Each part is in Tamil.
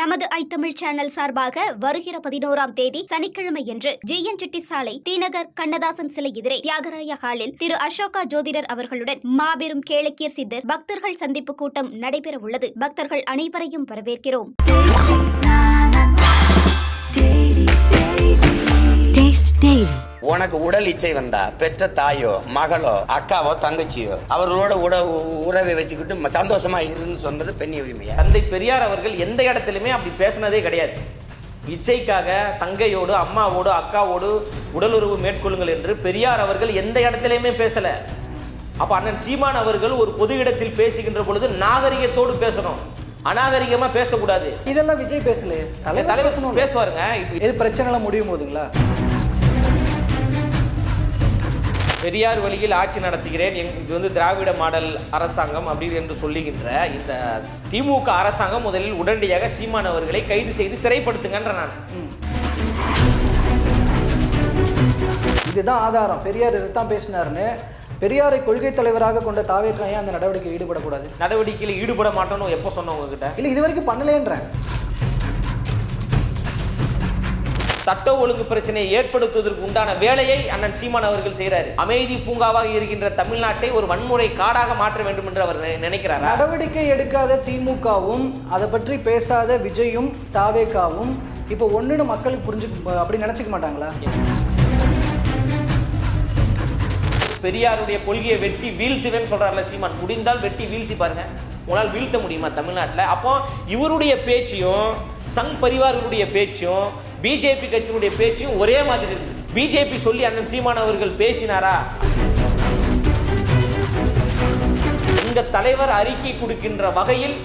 நமது ஐ தமிழ் சேனல் சார்பாக வருகிற பதினோராம் தேதி சனிக்கிழமை என்று ஜிஎன் செட்டி சாலை தீநகர் கண்ணதாசன் சிலை எதிரே தியாகராய ஹாலில் திரு அசோகா ஜோதிடர் அவர்களுடன் மாபெரும் கேளக்கியர் சித்தர் பக்தர்கள் சந்திப்பு கூட்டம் நடைபெற உள்ளது பக்தர்கள் அனைவரையும் வரவேற்கிறோம். Taste Daily. உனக்கு உடல் இச்சை வந்தா பெற்ற தாயோ மகளோ அக்காவோ தங்கச்சியோ அவர்களோட உட உறவை வச்சுக்கிட்டு ம- சந்தோஷமா இருன்னு சொன்னது பெண் உரிமையா? தந்தை பெரியார் அவர்கள் எந்த இடத்துலையுமே அப்படி பேசினதே கிடையாது. இச்சைக்காக தங்கையோடு அம்மாவோடு அக்காவோடு உடலுறவு மேற்கொள்ளுங்கள் என்று பெரியார் அவர்கள் எந்த இடத்துலையுமே பேசல. அப்ப அண்ணன் சீமான் அவர்கள் ஒரு பொது இடத்தில் பேசுகின்ற பொழுது நாகரிகத்தோடு பேசணும். அநாகரிகமா பேசக்கூடாது. இதெல்லாம் விஜய் பேசலையே. தலைவர் பேசுவாருங்க. இப்ப எது பிரச்சனைலாம் முடியும் போதுங்களா? பெரியார் வழியில் ஆட்சி நடத்துகிறேன். எங் இது வந்து திராவிட மாடல் அரசாங்கம் அப்படி என்று சொல்லுகின்ற இந்த திமுக அரசாங்கம் முதலில் உடனடியாக சீமான் அவர்களை கைது செய்து சிறைப்படுத்துங்கன்ற நான். இதுதான் ஆதாரம். பெரியார் இதைத்தான் பேசினாருன்னு. பெரியாரை கொள்கை தலைவராக கொண்ட தாவேக்கா ஏன் அந்த நடவடிக்கை ஈடுபடக்கூடாது. நடவடிக்கையில் ஈடுபட மாட்டோம்னு எப்போ சொன்னோம் உங்ககிட்ட? இல்லை இது வரைக்கும் பண்ணலேன்றேன். சட்ட ஒழுங்கு பிரச்சனையை ஏற்படுத்துவதற்கு உண்டான வேலையை அண்ணன் சீமான் அவர்கள் செய்கிறாரு அமைதி பூங்காவாக இருக்கின்ற தமிழ்நாட்டை ஒரு வன்முறை காடாக மாற்ற வேண்டும் என்று அவர் நினைக்கிறாரா? நடவடிக்கை எடுக்காத திமுகவும் அதை பற்றி பேசாத விஜயும் தாவேக்காவும் இப்போ ஒன்றுன்னு மக்களுக்கு புரிஞ்சு அப்படி நினச்சிக்க மாட்டாங்களா? பெரியாருடைய கொள்கையை வெட்டி வீழ்த்துவேன்னு சொல்றாருல சீமான். முடிந்தால் வெட்டி வீழ்த்தி பாருங்க. உங்களால் வீழ்த்த முடியுமா தமிழ்நாட்டில்? அப்போ இவருடைய பேச்சையும் சங் பரிவார்களுடைய பேச்சும் பிஜேபி கட்சியினுடைய பேச்சும் ஒரே மாதிரி இருக்கு. பிஜேபி சொல்லி அண்ணன் சீமான் அவர்கள் பேசினாரா? எங்க தலைவர் அறிக்கை கொடுக்கின்ற வகையில்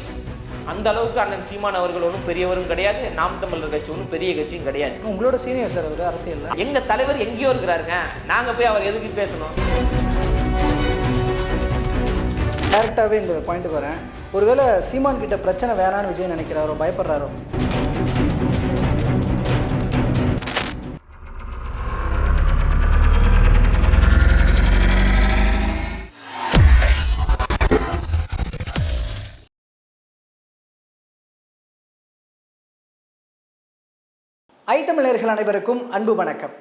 அந்த அளவுக்கு அண்ணன் சீமான் அவர்கள் ஒன்றும் பெரியவரும் கிடையாது நாம் தமிழர் கட்சி ஒன்றும் பெரிய கட்சியும் கிடையாது. உங்களோட சீனியர் சார் அவர் அரசியலில் எங்க தலைவர் எங்கேயோ இருக்கிறாருங்க. நாங்க போய் அவர் எதுக்கு பேசணும்? டேரெக்டாகவே இந்த பாயிண்ட்டுக்கு வரேன். ஒருவேளை சீமான் கிட்ட பிரச்சனை வேணான்னு விஜய் நினைக்கிறாரோ பயப்படுறாரோ? ஐ தமிழர்கள் அனைவருக்கும் அன்பு வணக்கம்.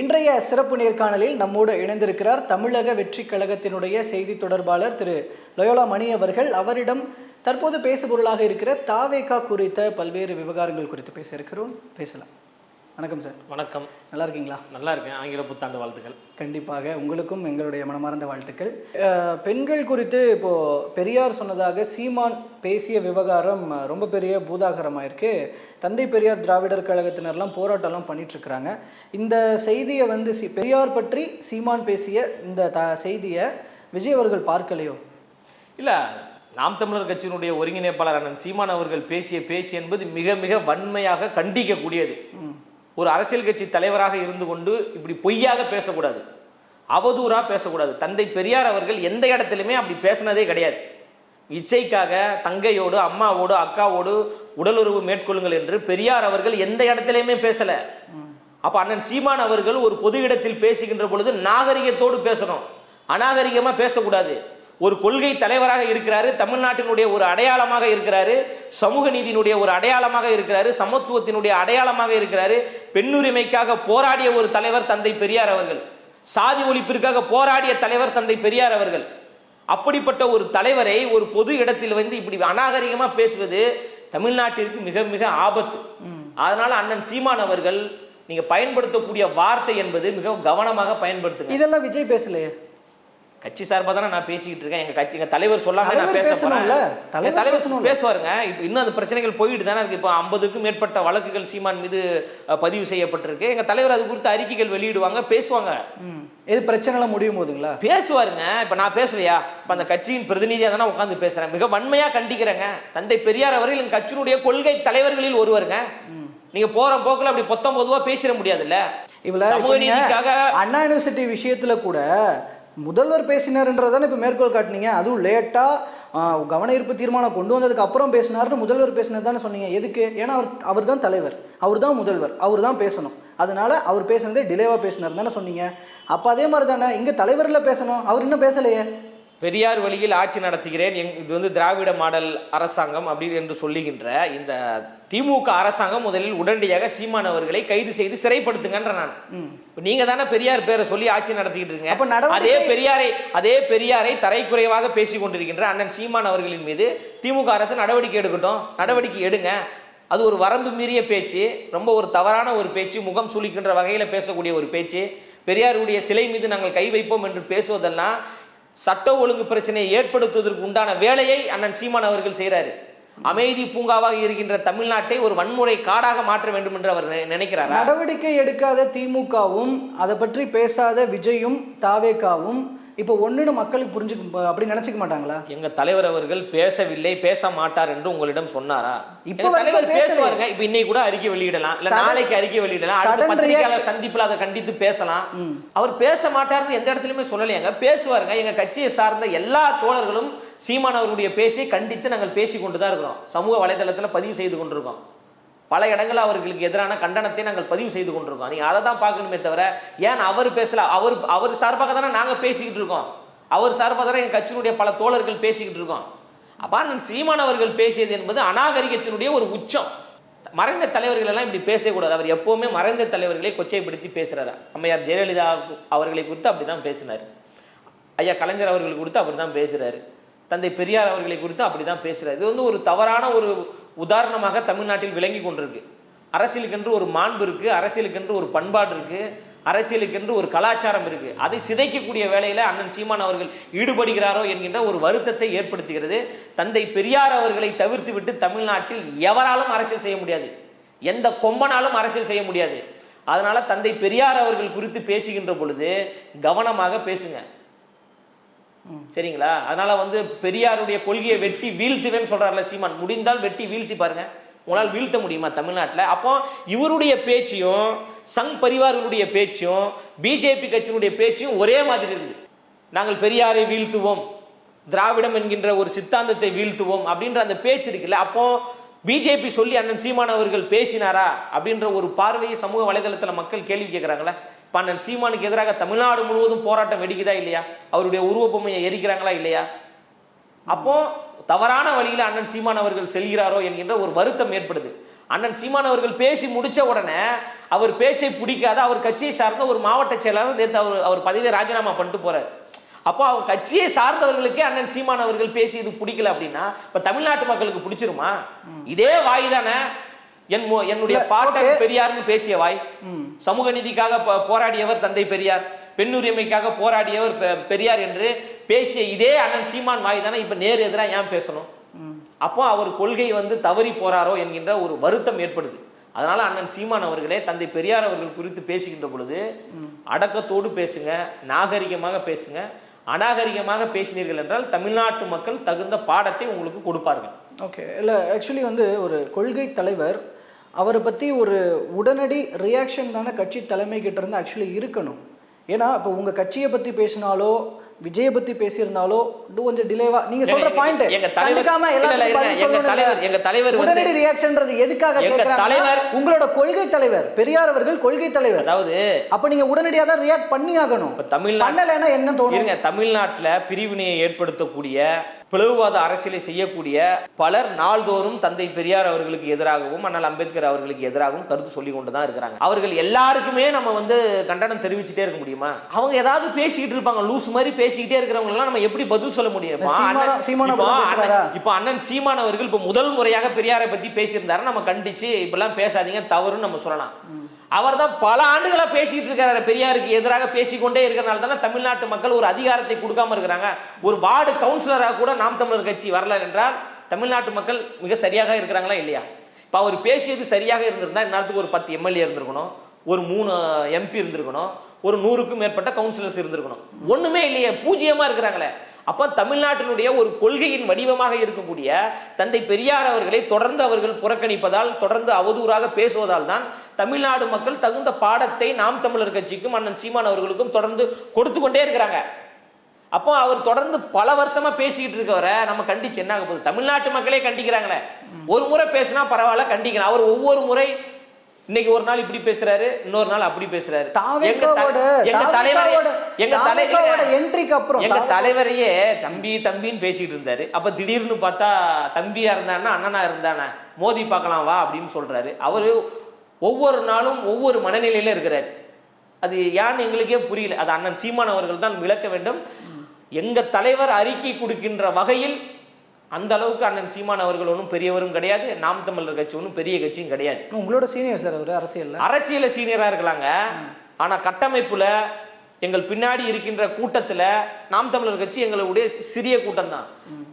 இன்றைய சிறப்பு நேர்காணலில் நம்மோடு இணைந்திருக்கிறார் தமிழக வெற்றி கழகத்தினுடைய செய்தி தொடர்பாளர் திரு லயோலா மணி அவர்கள். அவரிடம் தற்போது பேசுபொருளாக இருக்கிற தாவேகா குறித்த பல்வேறு விவகாரங்கள் குறித்து பேச இருக்கிறோம். பேசலாம். வணக்கம் சார். வணக்கம். நல்லா இருக்கீங்களா? நல்லா இருக்கேன். ஆங்கில புத்தாண்டு வாழ்த்துக்கள். கண்டிப்பாக உங்களுக்கும் எங்களுடைய மனமார்ந்த வாழ்த்துக்கள். பெண்கள் குறித்து இப்போ பெரியார் சொன்னதாக சீமான் பேசிய விவகாரம் ரொம்ப பெரிய பூதாகரமாக இருக்கு தந்தை பெரியார் திராவிடர் கழகத்தினர்லாம் போராட்டம்லாம் பண்ணிட்டு இருக்கிறாங்க இந்த செய்தியை வந்து சி பெரியார் பற்றி சீமான் பேசிய இந்த த செய்தியை விஜய் அவர்கள் பார்க்கலையோ? இல்ல நாம் தமிழர் கட்சியினுடைய ஒருங்கிணைப்பாளர் அண்ணன் சீமான் அவர்கள் பேசிய பேச்சு என்பது மிக மிக வன்மையாக கண்டிக்கக்கூடியது. ஒரு அரசியல் கட்சி தலைவராக இருந்து கொண்டு இப்படி பொய்யாக பேசக்கூடாது அவதூறாக பேசக்கூடாது. தந்தை பெரியார் அவர்கள் எந்த இடத்துலையுமே அப்படி பேசினதே கிடையாது. இச்சைக்காக தங்கையோடு அம்மாவோடு அக்காவோடு உடலுறவு மேற்கொள்ளுங்கள் என்று பெரியார் அவர்கள் எந்த இடத்துலையுமே பேசலை. அப்போ அண்ணன் சீமான் அவர்கள் ஒரு பொது இடத்தில் பேசுகின்ற பொழுது நாகரிகத்தோடு பேசணும். அநாகரிகமாக பேசக்கூடாது. ஒரு கொள்கை தலைவராக இருக்கிறாரு தமிழ்நாட்டினுடைய ஒரு அடையாளமாக இருக்கிறாரு சமூக நீதியினுடைய ஒரு அடையாளமாக இருக்கிறாரு சமத்துவத்தினுடைய அடையாளமாக இருக்கிறாரு. பெண்ணுரிமைக்காக போராடிய ஒரு தலைவர் தந்தை பெரியார் அவர்கள். சாதி ஒழிப்பிற்காக போராடிய தலைவர் தந்தை பெரியார் அவர்கள். அப்படிப்பட்ட ஒரு தலைவரை ஒரு பொது இடத்தில் வந்து இப்படி அநாகரிகமாக பேசுவது தமிழ்நாட்டிற்கு மிக மிக ஆபத்து. அதனால அண்ணன் சீமான் அவர்கள் நீங்க பயன்படுத்தக்கூடிய வார்த்தை என்பது மிக கவனமாக பயன்படுத்துங்க. இதெல்லாம் விஜய் பேசலையே. கட்சி சார்பாக தானே நான் பேசிக்கிட்டு இருக்கேன். எங்க கட்சி எங்க தலைவர் சொல்லாம நான் பேச? போறேன். தலைவர்? பேசுவாருங்க. இப்போ இன்னும் அந்த பிரச்சனைகள் போயிட்டு தானே இருக்கு. இப்போ ஐம்பதுக்கும் மேற்பட்ட வழக்குகள் சீமான் மீது பதிவு செய்யப்பட்டிருக்கு. எங்க தலைவர் அது குறித்து அறிக்கைகள் வெளியிடுவாங்க பேசுவாங்க. எது பிரச்சனைலாம் முடியும் போதுங்களா? பேசுவாருங்க. இப்ப நான் பேசலையா? இப்ப அந்த கட்சியின் பிரதிநிதியா தானே உட்கார்ந்து பேசுறேன். மிக வன்மையா கண்டிக்கிறேங்க. தந்தை பெரியார் அவர்கள் என் கட்சியினுடைய கொள்கை தலைவர்களில் ஒருவருங்க. நீங்க போற போக்குல அப்படி பொத்தம் பொதுவா பேசிட முடியாதுல்ல. இவ்வளவு சமூக நீதிக்காக அண்ணா யூனிவர்சிட்டி விஷயத்துல கூட முதல்வர் பேசினாருன்றதானே இப்போ மேற்கோள் காட்டுனீங்க? அதுவும் லேட்டாக கவன ஈர்ப்பு தீர்மானம் கொண்டு வந்ததுக்கு அப்புறம் பேசினார்னு முதல்வர் பேசினது தானே சொன்னீங்க. எதுக்கு? ஏன்னா அவர் அவர் தான் தலைவர். அவர் தான் முதல்வர். அவர் தான் பேசணும். அதனால அவர் பேசுனதே டிலேவாக பேசினார் தானே சொன்னீங்க. அப்போ அதே மாதிரி தானே இங்கே தலைவரில் பேசணும். அவர் இன்னும் பேசலையே. பெரியார் வழியில் ஆட்சி நடத்துகிறேன். எங் இது வந்து திராவிட மாடல் அரசாங்கம் அப்படி என்று சொல்லுகின்ற இந்த திமுக அரசாங்கம் முதலில் உடனடியாக சீமான் அவர்களை கைது செய்து சிறைப்படுத்துங்கன்ற நான். நீங்க தானே பெரியார் பேரை சொல்லி ஆட்சி நடத்திக்கிட்டு இருக்கீங்க. அதே பெரியாரை அதே பெரியாரை தரைக்குறைவாக பேசிக் கொண்டிருக்கின்ற அண்ணன் சீமான் அவர்களின் மீது திமுக அரசு நடவடிக்கை எடுக்கட்டும். நடவடிக்கை எடுங்க. அது ஒரு வரம்பு மீறிய பேச்சு ரொம்ப ஒரு தவறான ஒரு பேச்சு முகம் சுளிக்கின்ற வகையில் பேசக்கூடிய ஒரு பேச்சு. பெரியாருடைய சிலை மீது நாங்கள் கை வைப்போம் என்று பேசுவதெல்லாம் சட்ட ஒழுங்கு பிரச்சனையை ஏற்படுத்துவதற்கு உண்டான வேலையை அண்ணன் சீமான் அவர்கள் செய்கிறாரு அமைதி பூங்காவாக இருக்கின்ற தமிழ்நாட்டை ஒரு வன்முறை காடாக மாற்ற வேண்டும் என்று அவர் நினைக்கிறார்? நடவடிக்கை எடுக்காத திமுகவும் அதை பற்றி பேசாத விஜயும் தாவேக்காவும் இப்போ ஒண்ணுன்னு மக்களுக்கு புரிஞ்சுக்க அப்படி நினைச்சுக்க மாட்டாங்களா? எங்க தலைவர் அவர்கள் பேசவில்லை பேச மாட்டார் என்று உங்களிடம் சொன்னாரா? இப்ப தலைவர். பேசுவாருங்க இப்ப இன்னைக்கு கூட அறிக்கை வெளியிடலாம் இல்ல நாளைக்கு அறிக்கை வெளியிடலாம் அடுத்த பத்திரிகையாளர். சந்திப்புல அதை கண்டித்து பேசலாம். அவர் பேச மாட்டாருன்னு எந்த இடத்துலயுமே சொல்லலையாங்க பேசுவாருங்க. எங்க கட்சியை சார்ந்த எல்லா தோழர்களும் சீமான் அவர்களுடைய பேச்சை கண்டித்து நாங்கள் பேசி கொண்டு தான் இருக்கிறோம். சமூக வலைதளத்துல பதிவு செய்து கொண்டிருக்கோம். பல இடங்களில் அவர்களுக்கு எதிரான கண்டனத்தை நாங்கள் பதிவு செய்து கொண்டிருக்கோம். நீங்கள் அதை தான் பார்க்கணுமே தவிர ஏன் அவர் பேசல? அவர் அவர் சார்பாக தானே நாங்கள் பேசிக்கிட்டு இருக்கோம். அவர் சார்பாக தானே என் கட்சியினுடைய பல தோழர்கள் பேசிக்கிட்டு இருக்கோம். அப்ப நான் சீமான் அவர்கள் பேசியது என்பது அநாகரிகத்தினுடைய ஒரு உச்சம். மறைந்த தலைவர்கள் எல்லாம் இப்படி பேசக்கூடாது. அவர் எப்பவுமே மறைந்த தலைவர்களை கொச்சைப்படுத்தி பேசுகிறார் அம்மையார் ஜெயலலிதா அவர்களை குறித்து அப்படிதான் பேசினார். ஐயா கலைஞர் அவர்கள் குறித்து அப்படி தான் பேசுகிறாரு தந்தை பெரியார் அவர்களை குறித்து அப்படி தான் பேசுகிறார் இது வந்து ஒரு தவறான ஒரு உதாரணமாக தமிழ்நாட்டில் விளங்கி கொண்டிருக்கு. அரசியலுக்கென்று ஒரு மாண்பு இருக்குது அரசியலுக்கென்று ஒரு பண்பாடு இருக்குது அரசியலுக்கென்று ஒரு கலாச்சாரம் இருக்குது அதை சிதைக்கக்கூடிய வேலையில் அண்ணன் சீமான் அவர்கள் ஈடுபடுகிறாரோ என்கின்ற ஒரு வருத்தத்தை ஏற்படுத்துகிறது. தந்தை பெரியார் அவர்களை தவிர்த்து விட்டு தமிழ்நாட்டில் எவராலும் அரசியல் செய்ய முடியாது. எந்த கொம்பனாலும் அரசியல் செய்ய முடியாது. அதனால் தந்தை பெரியார் அவர்கள் குறித்து பேசுகின்ற பொழுது கவனமாக பேசுங்க. சரிங்களா? அதனால வந்து பெரியாருடைய கொள்கையை வெட்டி வீழ்த்துவேன்னு சொல்றாருல சீமான். முடிந்தால் வெட்டி வீழ்த்தி பாருங்க. உங்களால் வீழ்த்த முடியுமா தமிழ்நாட்டில்? அப்போ இவருடைய பேச்சையும் சங் பரிவார்களுடைய பேச்சும் பிஜேபி கட்சியினுடைய பேச்சும் ஒரே மாதிரி இருக்குது. நாங்கள் பெரியாரை வீழ்த்துவோம். திராவிடம் என்கின்ற ஒரு சித்தாந்தத்தை வீழ்த்துவோம் அப்படின்ற அந்த பேச்சு இருக்குல்ல. அப்போ பிஜேபி சொல்லி அண்ணன் சீமான் அவர்கள் பேசினாரா அப்படின்ற ஒரு பார்வையை சமூக வலைதளத்தில் மக்கள் கேள்வி கேட்குறாங்களே. இப்போ அண்ணன் சீமானுக்கு எதிராக தமிழ்நாடு முழுவதும் போராட்டம் வெடிக்குதா இல்லையா? அவருடைய உருவப்பொம்மையை எரிக்கிறாங்களா இல்லையா? அப்போ தவறான வழியில் அண்ணன் சீமான் அவர்கள் செல்கிறாரோ என்கின்ற ஒரு வருத்தம் ஏற்படுது. அண்ணன் சீமான் அவர்கள் பேசி முடிச்ச உடனே அவர் பேச்சை பிடிக்காத அவர் கட்சியை சார்ந்த ஒரு மாவட்ட செயலாளர் நேற்று அவர் அவர் பதவியை ராஜினாமா பண்ணிட்டு போறாரு. அப்போ அவர் கட்சியை சார்ந்தவர்களுக்கே அண்ணன் சீமான் அவர்கள் பேசியது பிடிக்கல அப்படின்னா இப்ப தமிழ்நாட்டு மக்களுக்கு பிடிச்சிருமா? இதே வாய் தானே? என் என்னுடைய பாட்டன். பெரியார்னு பேசிய வாய். சமூக நீதிக்காக போராடியவர் தந்தை பெரியார். பெண்ணுரிமைக்காக போராடியவர் பெரியார் என்று பேசிய இதே அண்ணன் சீமான் வாய் தானே இப்ப நேர் எதிராக ஏன் பேசணும்? அப்போ அவர் கொள்கை வந்து தவறி போறாரோ என்கின்ற ஒரு வருத்தம் ஏற்படுது. அதனால அண்ணன் சீமான் அவர்களே தந்தை பெரியார் அவர்கள் குறித்து பேசுகின்ற பொழுது அடக்கத்தோடு பேசுங்க நாகரிகமாக பேசுங்க. அநாகரிகமாக பேசினீர்கள் என்றால் தமிழ்நாட்டு மக்கள் தகுந்த பாடத்தை உங்களுக்கு கொடுப்பார்கள். ஓகே இல்லை ஆக்சுவலி வந்து ஒரு கொள்கை தலைவர் அவரை பற்றி ஒரு உடனடி ரியாக்ஷன் தானே கட்சி தலைமை கிட்ட இருந்து ஆக்சுவலி இருக்கணும். ஏன்னா இப்போ உங்கள் கட்சியை பற்றி பேசினாலோ விஜயை பற்றி பேசியிருந்தாலோ கொஞ்சம் டிலேவா நீங்க சொல்ற பாயிண்ட் எங்க தலைவர்- எங்க தலைவர்-. எங்க தலைவர் உடனடி ரியாக்ஷன்ன்றது எதுக்காக தலைவர்- உங்களோட கொள்கை தலைவர் பெரியார் அவர்கள் கொள்கை தலைவர். அதாவது அப்ப நீங்க உடனடியா தான் ரியாக்ட் பண்ணி ஆகணும் இப்ப தமிழ்நாட்டு பண்ணலைன்னா என்ன தோணும்? இருங்க தமிழ்நாட்டுல பிரிவினையை ஏற்படுத்தக்கூடிய பிளவுவாத அரசியலை செய்யக்கூடிய பலர் நாள்தோறும் தந்தை பெரியார் அவர்களுக்கு எதிராகவும் அண்ணல் அம்பேத்கர் அவர்களுக்கு எதிராகவும் கருத்து சொல்லி கொண்டு தான் இருக்கிறாங்க. அவர்கள் எல்லாருக்குமே நம்ம வந்து கண்டனம் தெரிவிச்சுட்டே இருக்க முடியுமா? அவங்க ஏதாவது பேசிக்கிட்டு இருப்பாங்க. லூஸ் மாதிரி பேசிக்கிட்டே இருக்கிறவங்க நம்ம எப்படி பதில் சொல்ல முடியும்? இப்போ அண்ணன் சீமான் அவர்கள் இப்போ முதல் முறையாக பெரியாரை பத்தி பேசியிருந்தாரு நம்ம கண்டிச்சு இப்பெல்லாம் பேசாதீங்க தவறுன்னு நம்ம சொல்லலாம். அவர் தான் பல ஆண்டுகளாக பேசிக்கிட்டு இருக்காரு. பெரியாருக்கு எதிராக பேசிக்கொண்டே இருக்கிறனால தானே தமிழ்நாட்டு மக்கள் ஒரு அதிகாரத்தை கொடுக்காம இருக்கிறாங்க. ஒரு வார்டு கவுன்சிலராக கூட நாம் தமிழர் கட்சி வரல என்றால் தமிழ்நாட்டு மக்கள் மிக சரியாக இருக்கிறாங்களா இல்லையா? இப்போ அவர் பேசியது சரியாக இருந்திருந்தால் இந்நேரத்துக்கு ஒரு பத்து எம்எல்ஏ இருந்திருக்கணும். ஒரு மூணு எம்பி இருந்திருக்கணும். ஒரு நூறுக்கும் மேற்பட்ட கவுன்சிலர்ஸ் இருந்திருக்கணும். ஒன்றுமே இல்லையே பூஜ்ஜியமாக இருக்கிறாங்களே. அப்போ தமிழ்நாட்டினுடைய ஒரு கொள்கையின் வடிவமாக இருக்கக்கூடிய தந்தை பெரியார் அவர்களை தொடர்ந்து அவர்கள் புறக்கணிப்பதால் தொடர்ந்து அவதூறாக பேசுவதால் தான் தமிழ்நாடு மக்கள் தகுந்த பாடத்தை நாம் தமிழர் கட்சிக்கும் அண்ணன் சீமான் அவர்களுக்கும் தொடர்ந்து கொடுத்து கொண்டே இருக்கிறாங்க. அப்போ அவர் தொடர்ந்து பல வருஷமா பேசிக்கிட்டு இருக்கவரை நம்ம கண்டிச்சு என்ன ஆக போகுது? தமிழ்நாட்டு மக்களே கண்டிக்கிறாங்களே. ஒரு முறை பேசினா பரவாயில்ல கண்டிக்கணும் அவர் ஒவ்வொரு முறை இன்னைக்கு ஒரு நாள் இப்படி பேசுறாரு இன்னொரு நாள் அப்படி பேசுறாரு. எங்க தலைவரே தலைவரோட என்ட்ரிக்கு அப்புறம் எங்க தலைவரையே தம்பி தம்பின்னு பேசிட்டு இருந்தாரு. அப்ப திடீர்னு பார்த்தா தம்பியா இருந்தானா அண்ணனா இருந்தானா? மோதி பார்க்கலாம் வா அப்படின்னு சொல்றாரு. அவரு ஒவ்வொரு நாளும் ஒவ்வொரு மனநிலையில இருக்கிறாரு. அது ஏன்னு எங்களுக்கே புரியல. அது அண்ணன் சீமான் அவர்கள் தான் விளக்க வேண்டும். எங்க தலைவர் அறிக்கை கொடுக்கின்ற வகையில் அந்த அளவுக்கு அண்ணன் சீமான் அவர்கள் ஒன்றும் பெரியவரும் கிடையாது நாம் தமிழர் கட்சி ஒன்றும் பெரிய கட்சியும் கிடையாது. உங்களோட சீனியர் சார் அவர் அரசியல்ல? அரசியல சீனியரா இருக்கலாங்க. ஆனா கட்டமைப்புல எங்கள் பின்னாடி இருக்கின்ற கூட்டத்துல நாம் தமிழர் கட்சி எங்களுடைய சிறிய கூட்டம் தான்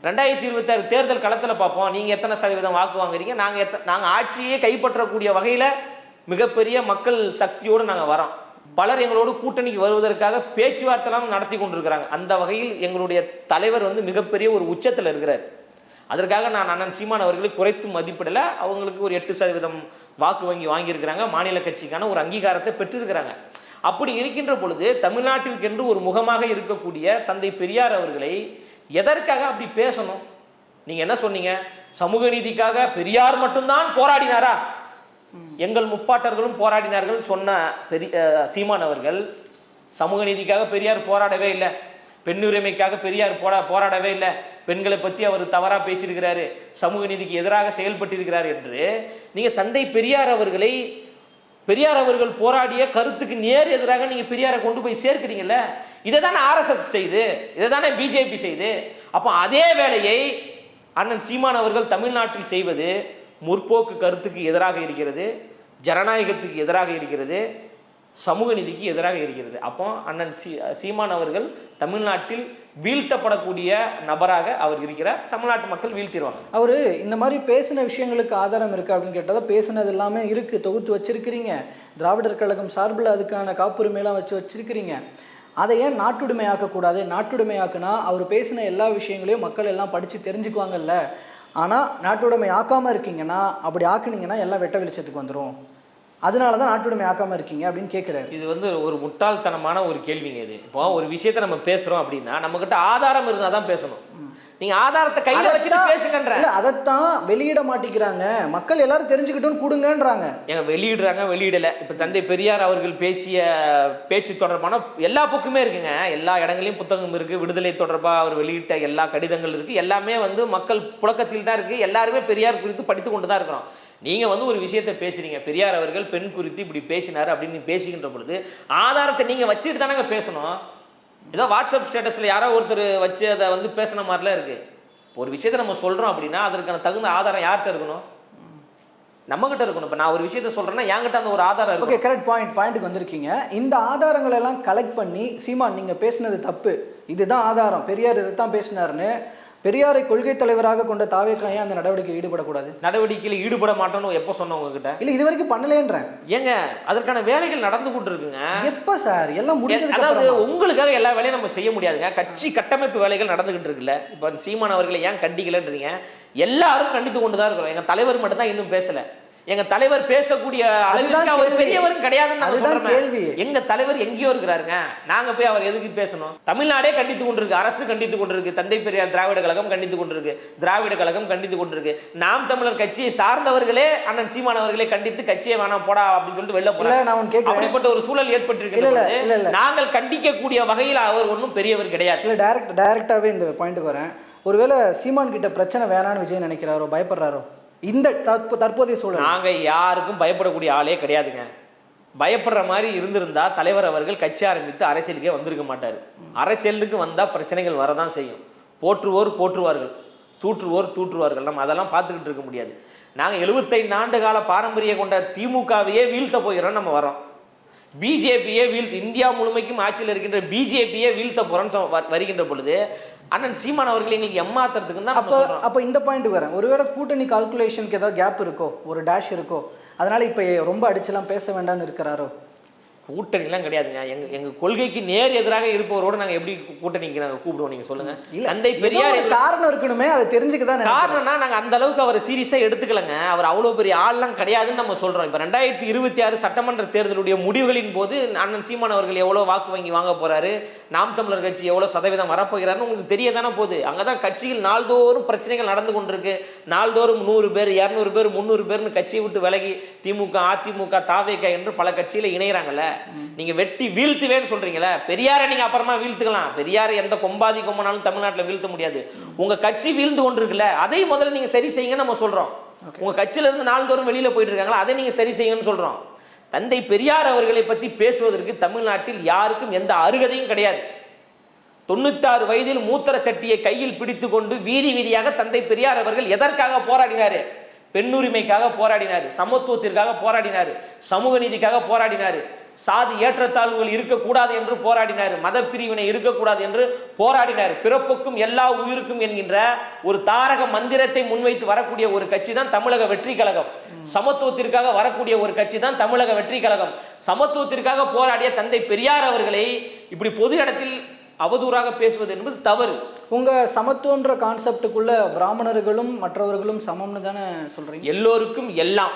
ரெண்டாயிரத்தி இருபத்தாறு தேர்தல் களத்துல பார்ப்போம். நீங்க எத்தனை சதவீதம் வாக்கு வாங்குறீங்க? நாங்க எத்த நாங்க ஆட்சியே கைப்பற்றக்கூடிய வகையில மிகப்பெரிய மக்கள் சக்தியோடு நாங்க வரோம். பலர் எங்களோடு கூட்டணிக்கு வருவதற்காக பேச்சுவார்த்தைலாம் நடத்தி கொண்டிருக்கிறாங்க. அந்த வகையில் எங்களுடைய தலைவர் வந்து மிகப்பெரிய ஒரு உச்சத்துல இருக்கிறார். அதற்காக நான் அண்ணன் சீமான் அவர்களை குறைத்து மதிப்பிடலை. அவங்களுக்கு ஒரு எட்டு சதவீதம் வாக்கு வங்கி வாங்கியிருக்கிறாங்க. மாநில கட்சிக்கான ஒரு அங்கீகாரத்தை பெற்றிருக்கிறாங்க. அப்படி இருக்கின்ற பொழுது தமிழ்நாட்டிற்கென்று ஒரு முகமாக இருக்கக்கூடிய தந்தை பெரியார் அவர்களை எதற்காக அப்படி பேசணும்? நீங்கள் என்ன சொன்னீங்க? சமூக நீதிக்காக பெரியார் மட்டும்தான் போராடினாரா? எங்கள் முப்பாட்டர்களும் போராடினார்கள் சொன்ன பெரிய சீமான் அவர்கள். சமூக நீதிக்காக பெரியார் போராடவே இல்லை. பெண்ணுரிமைக்காக பெரியார் போரா போராடவே இல்லை. பெண்களை பற்றி அவர் தவறாக பேசியிருக்கிறாரு. சமூக நீதிக்கு எதிராக செயல்பட்டிருக்கிறார் என்று. நீங்கள் தந்தை பெரியார் அவர்களை பெரியார் அவர்கள் போராடிய கருத்துக்கு நேர் எதிராக நீங்கள் பெரியாரை கொண்டு போய் சேர்க்குறீங்கல்ல? இதை தானே ஆர்எஸ்எஸ் செய்து இதை தானே பிஜேபி செய்து. அப்போ அதே வேலையை அண்ணன் சீமான் அவர்கள் தமிழ்நாட்டில் செய்வது முற்போக்கு கருத்துக்கு எதிராக இருக்கிறது ஜனநாயகத்துக்கு எதிராக இருக்கிறது. சமூக நீதிக்கு எதிராக இருக்கிறது. அப்போ அண்ணன் சீ சீமான் அவர்கள் தமிழ்நாட்டில் வீழ்த்தப்படக்கூடிய நபராக அவர் இருக்கிறார். தமிழ்நாட்டு மக்கள் வீழ்த்திடுவாங்க. அவர் இந்த மாதிரி பேசின விஷயங்களுக்கு ஆதாரம் இருக்குது அப்படின்னு கேட்டதா பேசினது எல்லாமே இருக்குது தொகுத்து வச்சிருக்கிறீங்க. திராவிடர் கழகம் சார்பில் அதுக்கான காப்புரிமையெல்லாம் வச்சு வச்சிருக்கிறீங்க. அதை ஏன் நாட்டுடைமையாக்கக்கூடாது? நாட்டுடைமையாக்குனா அவர் பேசின எல்லா விஷயங்களையும் மக்கள் எல்லாம் படித்து தெரிஞ்சுக்குவாங்கல்ல. ஆனால் நாட்டுடைமை ஆக்காமல் இருக்கீங்கன்னா அப்படி ஆக்குனீங்கன்னா எல்லாம் வெட்ட வெளிச்சத்துக்கு வந்துடும் அதனால தான் நாட்டுடைமை ஆக்காமல் இருக்கீங்க அப்படின்னு கேட்குறாரு இது வந்து ஒரு முட்டாள்தனமான ஒரு கேள்விங்க இது. இப்போ ஒரு விஷயத்தை நம்ம பேசுறோம் அப்படின்னா நம்ம கிட்ட ஆதாரம் இருந்தால் தான் பேசணும். நீங்க ஆதாரத்தை கையில வச்சுட்டு பேசுங்கன்ற. இல்ல அதைத்தான் வெளியிட மாட்டேங்கிறாங்க மக்கள் எல்லாரும் தெரிஞ்சுக்கிட்டோன்னு கொடுங்கன்றாங்க. ஏங்க வெளியிடுறாங்க வெளியிடல. இப்ப தந்தை பெரியார் அவர்கள் பேசிய பேச்சு தொடர்பான எல்லா பக்கமே இருக்குங்க. எல்லா இடங்களையும் புத்தகம் இருக்கு விடுதலை தொடர்பா அவர் வெளியிட்ட எல்லா கடிதங்கள் இருக்கு. எல்லாமே வந்து மக்கள் புழக்கத்தில் தான் இருக்கு. எல்லாருமே பெரியார் குறித்து படித்து கொண்டு தான் இருக்கிறோம். நீங்க வந்து ஒரு விஷயத்தை பேசுறீங்க பெரியார் அவர்கள் பெண் குறித்து இப்படி பேசினார் அப்படின்னு பேசுகின்ற பொழுது ஆதாரத்தை நீங்க வச்சுட்டு தானங்க பேசணும். ஏதோ வாட்ஸ்அப் ஸ்டேட்டஸ்ல யாரோ ஒருத்தர் வச்சு அதை வந்து பேசின மாதிரிலாம் இருக்கு. ஒரு விஷயத்தை நம்ம சொல்றோம் அப்படின்னா அதற்கான தகுந்த ஆதாரம் யார்கிட்ட இருக்கணும்? நம்ம கிட்ட இருக்கணும். இப்ப நான் ஒரு விஷயத்த சொல்றேன்னா என்கிட்ட அந்த ஒரு ஆதாரம் ஓகே இருக்கும் கரெக்ட் பாயிண்ட் பாயிண்ட்டுக்கு வந்திருக்கீங்க. இந்த ஆதாரங்களை எல்லாம் கலெக்ட் பண்ணி சீமான் நீங்க பேசுனது தப்பு. இதுதான் ஆதாரம். பெரியார் இதைத்தான் பேசினாருன்னு பெரியாரை கொள்கை தலைவராக கொண்ட தாவேக்கா ஏன் அந்த நடவடிக்கை ஈடுபடக்கூடாது? நடவடிக்கையில் ஈடுபட மாட்டோம்னு எப்போ சொன்னோம் உங்ககிட்ட? இல்ல இது வரைக்கும் பண்ணலேன்றேன் ஏங்க அதற்கான வேலைகள் நடந்து கொண்டு இருக்குங்க எப்ப சார்? எல்லாம் முடிஞ்சதுக்கு அதாவது? உங்களுக்காக எல்லா வேலையும் நம்ம செய்ய முடியாதுங்க. கட்சி கட்டமைப்பு வேலைகள் நடந்துகிட்டு இருக்குல்ல. இப்போ சீமான் அவர்களை ஏன் கண்டிக்கலன்றீங்க? எல்லாரும் கண்டித்து கொண்டு தான் இருக்கிறோம். எங்க தலைவர் மட்டும் தான் இன்னும் பேசல. எங்க தலைவர் பேசக்கூடிய அளவுக்கு அவர். பெரியவரும் கிடையாதுன்னு நாங்க சொல்றோமே. கேள்வி. எங்க தலைவர் எங்கேயோ இருக்கிறாருங்க. நாங்க போய் அவர் எதுக்கு பேசணும்? தமிழ்நாடே கண்டித்து கொண்டிருக்கு. அரசு கண்டித்து கொண்டிருக்கு. தந்தை பெரியார் திராவிட கழகம் கண்டித்து கொண்டிருக்கு. திராவிட கழகம் கண்டித்து கொண்டிருக்கு. நாம் தமிழர் கட்சியை சார்ந்தவர்களே அண்ணன் சீமான் அவர்களே கண்டித்து கட்சியை வேணாம் போடா அப்படின்னு சொல்லிட்டு வெளில கேட்கிறேன். அப்படிப்பட்ட ஒரு சூழல் ஏற்பட்டிருக்கிறது. நாங்கள் கண்டிக்கக்கூடிய வகையில் அவர் ஒன்றும் பெரியவர் கிடையாது. இல்ல டைரக்ட் டைரக்டாவே இந்த பாயிண்ட்டுக்கு வரேன். ஒருவேளை சீமான் கிட்ட பிரச்சனை வேணான்னு விஜய் நினைக்கிறாரோ பயப்படுறாரோ? இந்த தற்போ தற்போதைய சூழல். நாங்கள் யாருக்கும் பயப்படக்கூடிய ஆளே கிடையாதுங்க. பயப்படுற மாதிரி இருந்திருந்தா தலைவர் அவர்கள் கட்சி ஆரம்பித்து அரசியலுக்கே வந்திருக்க மாட்டார். அரசியலுக்கு வந்தால் பிரச்சனைகள் வரதான் செய்யும். போற்றுவோர் போற்றுவார்கள். தூற்றுவோர் தூற்றுவார்கள். நம்ம அதெல்லாம் பார்த்துக்கிட்டு இருக்க முடியாது. நாங்கள் எழுபத்தைந்து ஆண்டு கால பாரம்பரியம் கொண்ட திமுகவையே வீழ்த்த போகிறோம் நம்ம வரோம் பிஜேபியே வீழ்த்து இந்தியா முழுமைக்கும் ஆட்சியில் இருக்கின்ற பிஜேபியே வீழ்த்த போறோம்னு வ- வருகின்ற பொழுது அண்ணன் சீமான் அவர்கள் எங்களுக்கு எம்மாத்துறதுக்கு தான் அப்போ அப்போ இந்த பாயிண்ட் வரேன் ஒருவேளை கூட்டணி கால்குலேஷனுக்கு ஏதாவது கேப் இருக்கோ ஒரு டேஷ் இருக்கோ அதனால இப்போ ரொம்ப அடிச்செல்லாம் பேச வேண்டாம்னு இருக்கிறாரோ? கூட்டணிலாம் கிடையாதுங்க. எங்க எங்க கொள்கைக்கு நேர் எதிராக இருப்பவரோடு நாங்க எப்படி கூட்டணிக்கு நாங்க கூப்பிடுவோம் நீங்க சொல்லுங்க. இல்ல தந்தை பெரியார் காரணம் இருக்கணுமே அதை தெரிஞ்சுக்க தான். காரணம்னா நாங்க அந்த அளவுக்கு அவர் சீரியஸா எடுத்துக்கலங்க. அவர் அவ்வளவு பெரிய ஆள்லாம் கிடையாதுன்னு நம்ம சொல்றோம். இப்ப ரெண்டாயிரத்தி இருபத்தி ஆறு சட்டமன்ற தேர்தலுடைய முடிவுகளின் போது அண்ணன் சீமான் அவர்கள் எவ்வளவு வாக்கு வங்கி வாங்க போறாரு நாம் தமிழர் கட்சி எவ்வளவு சதவீதம் வரப்போகிறாருன்னு உங்களுக்கு தெரிய தானே போகுது. அங்கதான் கட்சியில் நாள்தோறும் பிரச்சனைகள் நடந்து கொண்டிருக்கு. நாள்தோறும் நூறு பேர் இரநூறு பேர் முந்நூறு பேர்னு கட்சியை விட்டு விலகி திமுக அதிமுக தாவேக என்று பல கட்சியில இணையறாங்கல்ல. நீங்க வெட்டி வீழ்த்துவேன்னு சொல்றீங்களே பெரியாரை நீங்க அப்புறமா வீழ்த்துக்கலாம். பெரியாரை எந்த கொம்பாதி கொம்பனாலும் தமிழ்நாட்டுல வீழ்த்த முடியாது. உங்க கட்சி வீழ்ந்து கொண்டிருக்குல்ல அதை முதல்ல நீங்க சரி செய்யுங்கன்னு நம்ம சொல்றோம். உங்க கட்சியில இருந்து நாள்தோறும் வெளியில போயிட்டு இருக்காங்களா அதை நீங்க சரி செய்யுங்கன்னு சொல்றோம். தந்தை பெரியார் அவர்களை பத்தி பேசுவதற்கு தமிழ்நாட்டில் யாருக்கும் எந்த அருகதையும் கிடையாது. தொண்ணூத்தாறு வயதில் மூத்தர சட்டியை கையில் பிடித்துக்கொண்டு வீதி வீதியாக தந்தை பெரியார் அவர்கள் எதற்காக போராடினாரு? பெண்ணுரிமைக்காக போராடினார் சமத்துவத்திற்காக போராடினார் சமூக நீதிக்காக போராடினார். சாதி ஏற்றத்தாழ்வுகள் இருக்கக்கூடாது என்று போராடினார். மத பிரிவினை இருக்கக்கூடாது என்று போராடினார். பிறப்புக்கும் எல்லா உயிருக்கும் என்கின்ற ஒரு தாரக மந்திரத்தை முன்வைத்து வரக்கூடிய ஒரு கட்சி தான் தமிழக வெற்றி கழகம். சமத்துவத்திற்காக வரக்கூடிய ஒரு கட்சி தான் தமிழக வெற்றி கழகம். சமத்துவத்திற்காக போராடிய தந்தை பெரியார் அவர்களை இப்படி பொது இடத்தில் அவதூறாக பேசுவது என்பது தவறு. உங்க சமத்துவன்ற கான்செப்டுக்குள்ள பிராமணர்களும் மற்றவர்களும் சமம்னு தானே சொல்றீங்க? எல்லோருக்கும் எல்லாம்.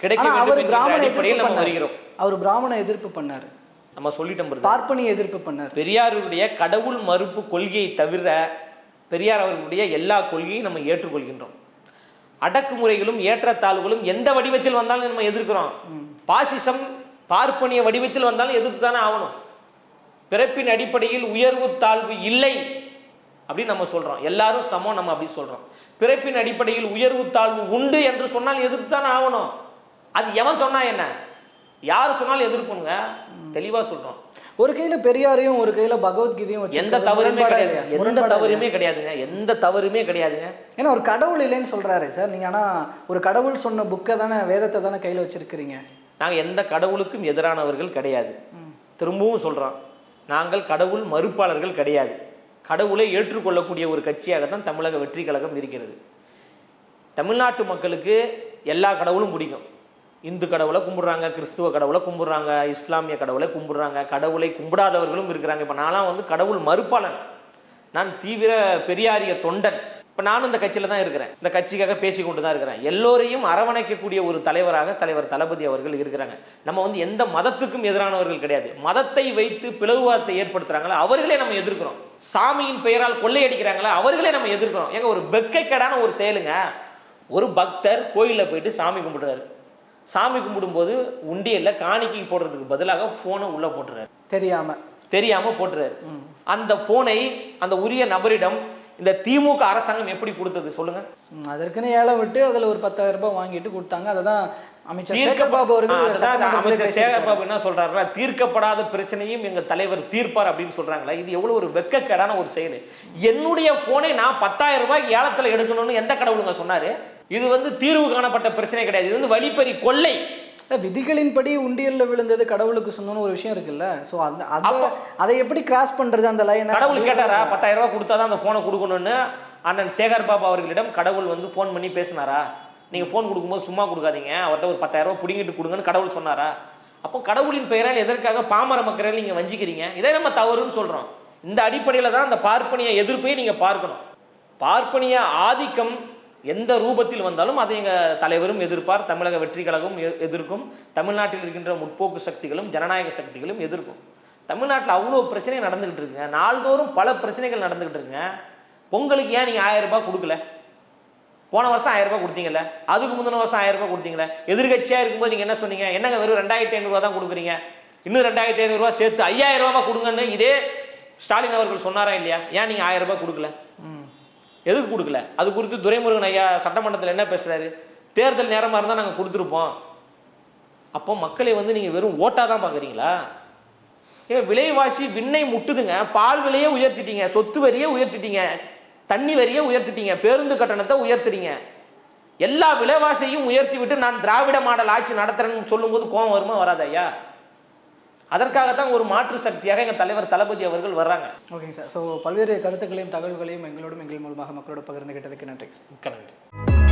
ம். கிடைக்க ஆனா வேண்டும் அவர் பிராமண எதிர்ப்பு நம்ம பண்ணாரு. வருகிறோம். அவர் பிராமண எதிர்ப்பு பண்ணாரு. நம்ம சொல்லிட்டோம். பார்ப்பனிய எதிர்ப்பு பண்ணாரு. பெரியாருடைய கடவுள் மறுப்பு கொள்கையை தவிர பெரியார் அவர்களுடைய எல்லா கொள்கையும் நம்ம ஏற்றுக்கொள்கின்றோம். அடக்குமுறைகளும் ஏற்றத்தாழ்வுகளும் எந்த வடிவத்தில் வந்தாலும் நம்ம எதிர்க்கிறோம். பாசிசம் பார்ப்பனிய வடிவத்தில் வந்தாலும் எதிர்த்து தானே ஆகணும். பிறப்பின் அடிப்படையில் உயர்வு தாழ்வு இல்லை அப்படின்னு நம்ம சொல்றோம். எல்லாரும் சமம் நம்ம அப்படி சொல்றோம். பிறப்பின் அடிப்படையில் உயர்வு தாழ்வு உண்டு என்று சொன்னால் எதிர்த்து தானே ஆகணும். அது எவன் சொன்னா என்ன? யார் சொன்னாலும் எதிர்ப்புங்க தெளிவா சொல்றோம். ஒரு கையில பெரியாரையும் ஒரு கையில பகவத்கீதையும் எந்த தவறுமே கிடையாது? எந்த தவறுமே? கிடையாதுங்க. எந்த தவறுமே கிடையாதுங்க. ஏன்னா ஒரு கடவுள் இல்லைன்னு சொல்றாரு சார். நீங்க ஆனா ஒரு கடவுள் சொன்ன புக்கை தானே வேதத்தை தானே கையில வச்சிருக்கிறீங்க? நாங்க எந்த கடவுளுக்கும் எதிரானவர்கள் கிடையாது. திரும்பவும் சொல்றோம். நாங்கள் கடவுள் மறுப்பாளர்கள் கிடையாது. கடவுளை ஏற்றுக்கொள்ளக்கூடிய ஒரு கட்சியாக தான் தமிழக வெற்றி கழகம் இருக்கிறது. தமிழ்நாட்டு மக்களுக்கு எல்லா கடவுளும் பிடிக்கும். இந்து கடவுளை கும்பிட்றாங்க கிறிஸ்துவ கடவுளை கும்பிட்றாங்க இஸ்லாமிய கடவுளை கும்பிட்றாங்க கடவுளை கும்பிடாதவர்களும் இருக்கிறாங்க. இப்போ நான்லாம் வந்து கடவுள் மறுப்பாளன். நான் தீவிர பெரியாரிய தொண்டன். இப்போ நானும் இந்த கட்சியில் தான் இருக்கிறேன். இந்த கட்சிக்காக பேசி கொண்டு தான் இருக்கிறேன். எல்லோரையும் அரவணைக்கக்கூடிய ஒரு தலைவராக தலைவர் தளபதி அவர்கள் இருக்கிறாங்க. நம்ம வந்து எந்த மதத்துக்கும் எதிரானவர்கள் கிடையாது. மதத்தை வைத்து பிளவுவாதத்தை ஏற்படுத்துகிறாங்களா அவர்களே நம்ம எதிர்க்கிறோம். சாமியின் பெயரால் கொள்ளையடிக்கிறாங்களா? அவர்களே நம்ம எதிர்க்கிறோம். ஏங்க ஒரு வெக்கைக்கடான ஒரு செயலுங்க. ஒரு பக்தர் கோயிலில் போயிட்டு சாமி கும்பிடுறாரு. சாமி கும்பிடும்போது உண்டியல்ல காணிக்கை போடுறதுக்கு பதிலாக ஃபோனை உள்ளே போட்டுறாரு. தெரியாம. தெரியாம போட்டுறாரு. அந்த போனை அந்த உரிய நபரிடம் இந்த திமுக அரசாங்கம் எப்படி கொடுத்தது சொல்லுங்க? அதற்குன்னு ஏலம் விட்டு அதுல ஒரு பத்தாயிரம் ரூபாய் வாங்கிட்டு கொடுத்தாங்க. அதுதான் சட்டமன்றத்திலே அமைச்சர் சேகர் பேசியிருக்காரு. பாபு என்ன சொல்றாருன்னா தீர்க்கப்படாத பிரச்சனையும் எங்க தலைவர் தீர்ப்பார் அப்படின்னு சொல்றாங்களா இது எவ்வளவு ஒரு வெக்கக்கேடான ஒரு செயல். என்னுடைய போனை நான் பத்தாயிரம் ரூபாய் ஏலத்துல எடுக்கணும்னு எந்த கடவுளுங்க சொன்னாரு? இது வந்து தீர்வு காணப்பட்ட பிரச்சனை கிடையாது. இது வந்து வழிப்பறி கொள்ளை. விதிகளின்படி உண்டியல்ல விழுந்தது கடவுளுக்கு சொன்னோன்னு ஒரு விஷயம் இருக்குல்ல. சோ அந்த அத- அதை எப்படி கிராஸ் பண்றது அந்த லைனை கடவுள் கேட்டாரா? பத்தாயிரம் ரூபாய் கொடுத்தா தான் அந்த ஃபோனை கொடுக்கணும்னு அண்ணன் சேகர் பாபு அவர்களிடம் கடவுள் வந்து ஃபோன் பண்ணி பேசினாரா? நீங்க ஃபோன் கொடுக்கும்போது சும்மா கொடுக்காதீங்க. அவர்கிட்ட ஒரு பத்தாயிரம் ரூபாய் பிடிங்கிட்டு கொடுங்கன்னு கடவுள் சொன்னாரா? அப்போ கடவுளின் பெயரால் எதற்காக பாமர மக்களை நீங்க வஞ்சிக்கிறீங்க? இதே நம்ம தவறுன்னு சொல்றோம். இந்த அடிப்படையில் தான் அந்த பார்ப்பனிய எதிர்ப்பை நீங்க பார்க்கணும். பார்ப்பனிய ஆதிக்கம் எந்த ரூபத்தில் வந்தாலும் அதை எங்கள் தலைவரும் எதிர்ப்பார். தமிழக வெற்றி கழகம் எ- எதிர்க்கும். தமிழ்நாட்டில் இருக்கின்ற முற்போக்கு சக்திகளும் ஜனநாயக சக்திகளும் எதிர்க்கும். தமிழ்நாட்டில் அவ்வளோ பிரச்சனை நடந்துகிட்டு இருக்குங்க. நாள்தோறும் பல பிரச்சனைகள் நடந்துகிட்டு இருக்குங்க. பொங்கலுக்கு ஏன் நீங்கள் ஆயிரம் ரூபாய் கொடுக்கல? போன வருஷம் ஆயிரம் ரூபாய் கொடுத்தீங்கல்ல? அதுக்கு முந்தின வருஷம் ஆயிரம் ரூபாய் கொடுத்தீங்களே எதிர்கட்சியாக இருக்கும்போது நீங்கள் என்ன சொன்னீங்க? என்னங்க வெறும் ரெண்டாயிரத்தி ஐநூறுரூவா தான் கொடுக்குறீங்க? இன்னும் ரெண்டாயிரத்தி ஐநூறுரூவா சேர்த்து ஐயாயிரம் ரூபாய் கொடுங்கன்னு இதே ஸ்டாலின் அவர்கள் சொன்னாரா இல்லையா? ஏன் நீங்கள் ஆயிரம் ரூபாய் கொடுக்கல? எதுக்கு கொடுக்கல? அது குறித்து துரைமுருகன் ஐயா சட்டமன்றத்தில் என்ன பேசுகிறாரு தேர்தல் நேரமாக இருந்தால் நாங்கள் கொடுத்துருப்போம். அப்போ மக்களை வந்து நீங்கள் வெறும் ஓட்டாக தான் பார்க்குறீங்களா ஏன் விலைவாசி விண்ணை முட்டுதுங்க. பால் விலையே உயர்த்திட்டீங்க. சொத்து வரியே உயர்த்திட்டீங்க. தண்ணி வரியே உயர்த்திட்டீங்க. பேருந்து கட்டணத்தை உயர்த்துறீங்க. எல்லா விலைவாசியும் உயர்த்தி விட்டு நான் திராவிட மாடல் ஆட்சி நடத்துறேன்னு சொல்லும்போது கோபம் வருமா வராது ஐயா? அதற்காகத்தான் ஒரு மாற்று சக்தியாக எங்கள் தலைவர் தளபதி அவர்கள் வர்றாங்க. ஓகேங்க சார். ஸோ பல்வேறு கருத்துக்களையும் தகவல்களையும் எங்களோடும் எங்கள் மூலமாக மக்களோட பகிர்ந்து கிட்டதுக்கு நன்றி மிக்க நன்றி.